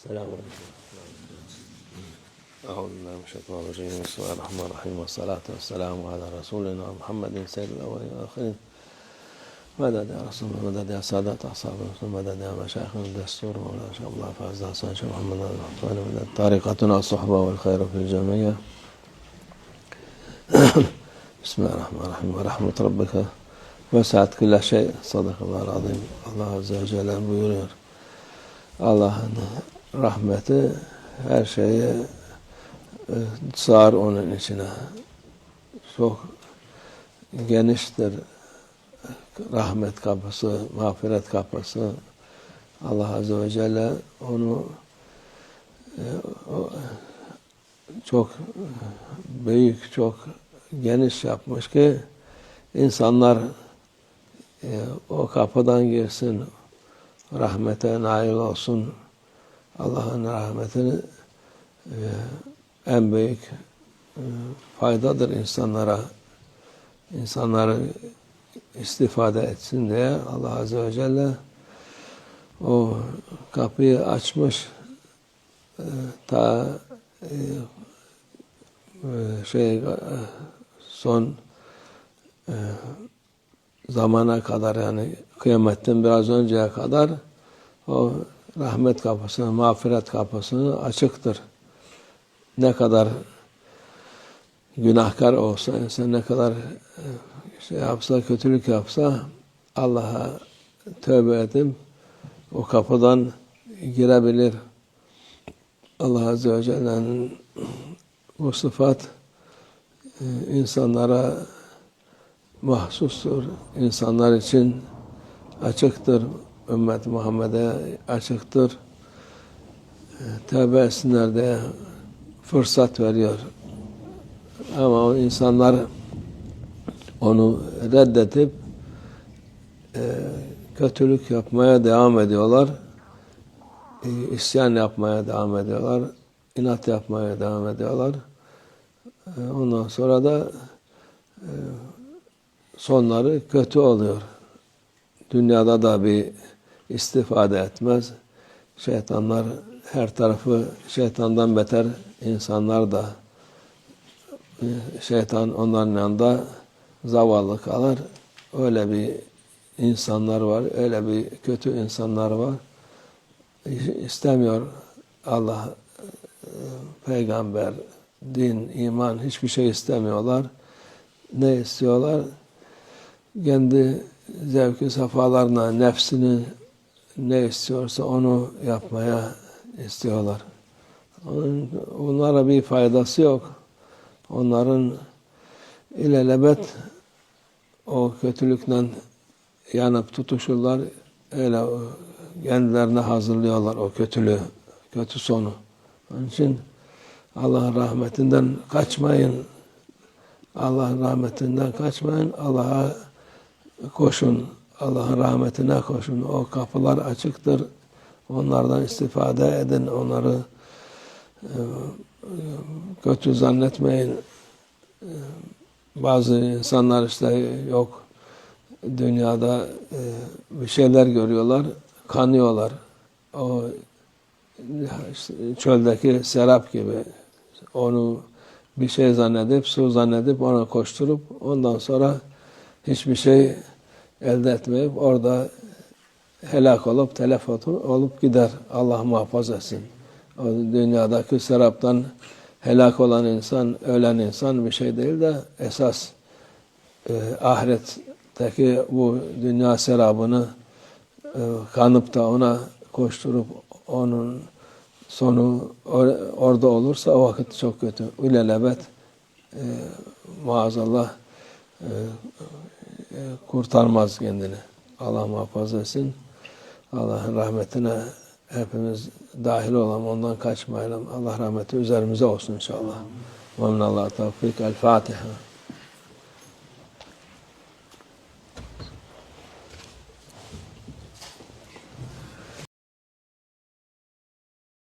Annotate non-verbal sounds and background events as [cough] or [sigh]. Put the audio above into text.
السلام عليكم. أعوذ بالله من الشيطان الرجيم. بسم الله الرحمن الرحيم. والصلاة والسلام على رسولنا محمد سيد الأولين والآخرين. مدد يا رسول الله مدد يا سادة أصحاب الرسول مدد يا مشايخ الدستور مولانا شيخ الله فاز حسن شيخ محمد الرحمن مدد طريقتنا الصحبة والخير في الجميع. [coughs] بسم الله الرحمن الرحيم. ورحمة ربك وسعت كل şey sadakallahu azim Allah Azze ve Celle buyuruyor Allah'ın rahmeti her şeye e, onun içine çok geniştir rahmet kapısı mağfiret kapısı Allah Azze ve Celle onu e, çok büyük çok geniş yapmış ki insanlar e, o kapıdan girsin, rahmete nail olsun. Allah'ın rahmetini e, en büyük e, faydadır insanlara. İnsanları istifade etsin diye Allah Azze ve Celle o kapıyı açmış e, ta e, şey son zamana kadar yani kıyametten biraz önceye kadar o rahmet kapısını, mağfiret kapısını açıktır. Ne kadar günahkar olsa, insan ne kadar şey yapsa, kötülük yapsa Allah'a tövbe edip o kapıdan girebilir. Allah Azze ve Celle'nin bu sıfat insanlara mahsustur. İnsanlar için açıktır. Ümmet Muhammed'e açıktır. Tevbe etsinler diye fırsat veriyor. Ama o insanlar onu reddedip e, kötülük yapmaya devam ediyorlar. E, isyan yapmaya devam ediyorlar. inat yapmaya devam ediyorlar. E, ondan sonra da e, sonları kötü oluyor. Dünyada da bir istifade etmez. Şeytanlar her tarafı şeytandan beter insanlar da şeytan onların yanında zavallı kalır. Öyle bir insanlar var, öyle bir kötü insanlar var. İstemiyor Allah, peygamber, din, iman hiçbir şey istemiyorlar. Ne istiyorlar? kendi zevki safalarına, nefsini ne istiyorsa onu yapmaya istiyorlar. Onun, onlara bir faydası yok. Onların ilelebet o kötülükle yanıp tutuşurlar. Öyle kendilerine hazırlıyorlar o kötülüğü, kötü sonu. Onun için Allah'ın rahmetinden kaçmayın. Allah'ın rahmetinden kaçmayın. Allah'a koşun. Allah'ın rahmetine koşun. O kapılar açıktır. Onlardan istifade edin. Onları e, kötü zannetmeyin. E, bazı insanlar işte yok dünyada e, bir şeyler görüyorlar, kanıyorlar. O çöldeki serap gibi onu bir şey zannedip, su zannedip ona koşturup ondan sonra hiçbir şey elde etmeyip orada helak olup telef olup gider. Allah muhafaza etsin. O dünyadaki seraptan helak olan insan, ölen insan bir şey değil de esas e, ahiretteki bu dünya serabını e, kanıp da ona koşturup onun sonu or, orada olursa o vakit çok kötü. Ülelebet e, maazallah e, kurtarmaz kendini. Allah muhafaza etsin. Allah'ın rahmetine hepimiz dahil olalım, ondan kaçmayalım. Allah rahmeti üzerimize olsun inşallah. Ve minallah tevfik. El Fatiha.